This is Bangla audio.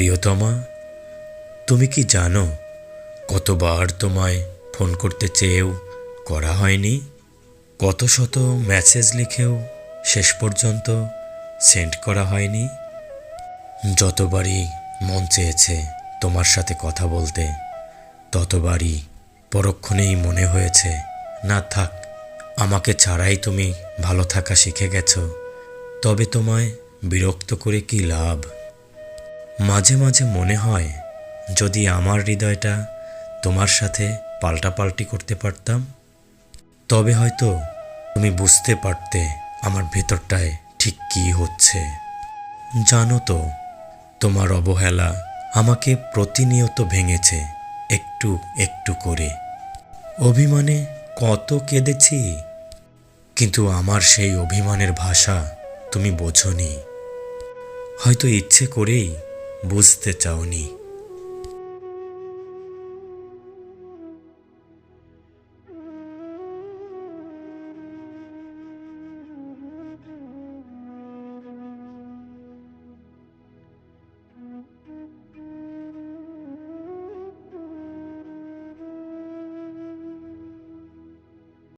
প্রিয়তমা, তুমি কি জানো কতবার তোমায় ফোন করতে চেয়েও করা হয়নি? কত শত মেসেজ লিখেও শেষ পর্যন্ত সেন্ড করা হয়নি? যতবারই মন চেয়েছে তোমার সাথে কথা বলতে, ততবারই পরক্ষণেই মনে হয়েছে, না থাক, আমাকে ছাড়াই তুমি ভালো থাকা শিখে গেছো। তবে তোমায় বিরক্ত করে কি লাভ? মাঝে মাঝে মনে হয়, যদি আমার হৃদয়টা তোমার সাথে পাল্টাপাল্টি করতে পারতাম, তবে হয়তো তুমি বুঝতে পারতে আমার ভেতরটায় ঠিক কী হচ্ছে। জানো তো, তোমার অবহেলা আমাকে প্রতিনিয়ত ভেঙেছে, একটু একটু করে। অভিমানে কত কেঁদেছি, কিন্তু আমার সেই অভিমানের ভাষা তুমি বোঝনি। হয়তো ইচ্ছে করেই বুঝতে চাওনি